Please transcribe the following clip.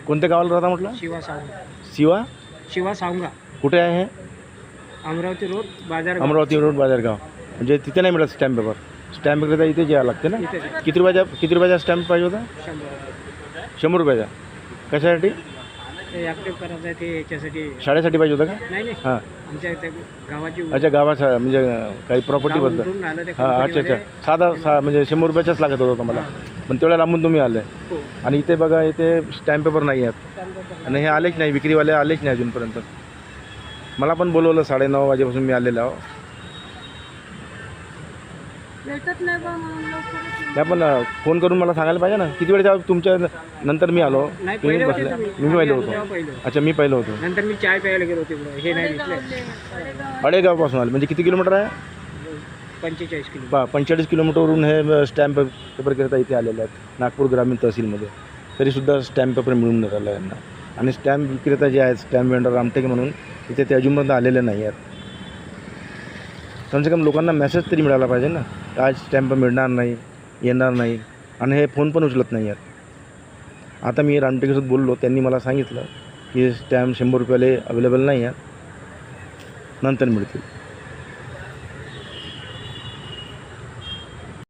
कोणत्या गावाला राहता म्हटलं? शिवा सावंगा शिवा? शिवा सावंगा. कुठे आहे हे? अमरावती रोड बाजार अमरावती रोड बाजारगाव म्हणजे तिथे नाही मिळत स्टॅम्प पेपर स्टॅम्प विक्रेता इथेच यावं लागते ना? इथेच आहे. किती रुपयाचा किती रुपयाचा स्टॅम्प पाहिजे होता? शंभर शंभर रुपयाचा. कशासाठी? ते ॲक्टिव्ह करायचं आहे ते याच्यासाठी. शाळेसाठी पाहिजे होता का? नाही नाही. हां. आमच्या इथे गावाची अच्छा गावाचा म्हणजे अ, काही प्रॉपर्टीबद्दल गाव ते हां अच्छा अच्छा. साधा सा म्हणजे शंभर रुपयाचाच लागत होता मला पण तेवढ्या लांबून तुम्ही आले. हो. आणि इथे बघा इथे स्टॅम्प पेपर नाही आहेत. आणि हे आलेच नाही विक्रीवाले आलेच नाही अजूनपर्यंत. मला पण बोलवलं साडेनऊ वाजेपासून मी आलेलो आहो. नाही त्या पण फोन करून मला सांगायला पाहिजे ना. किती वेळ तुमच्या नंतर मी आलो? तुम्ही पहिले होते बसले तुम्ही. मी पहिलं होतो. अच्छा मी पहिलं होतो. नंतर मी चाय प्यायला गेलो तिकडं. हे नाही दिसले. अडेगाव अडेगावपासून आले. म्हणजे किती किलोमीटर आहे? पंचेचाळीस किलो. पा पंचेचाळीस किलोमीटरवरून हे स्टॅम्प पेपरकरिता इथे आलेले आहेत नागपूर ग्रामीण तहसीलमध्ये. तरीसुद्धा स्टॅम्प पेपर मिळून नाही राहिला यांना. आणि स्टॅम्प विक्रेता जे आहेत स्टॅम्प वेंडर रामटेक म्हणून इथे ते अजूनपर्यंत आलेले नाही आहेत. कमसे कम लोकांना मेसेज तरी मिळाला पाहिजे ना आज स्टॅम्प मिळणार नाही येणार नाही आणि हे फोन पण उचलत नाही आहेत. आता मी रामटेकसोबत बोललो त्यांनी मला सांगितलं की स्टॅम्प शंभर रुपयाला अवेलेबल नाही आहेत नंतर मिळतील.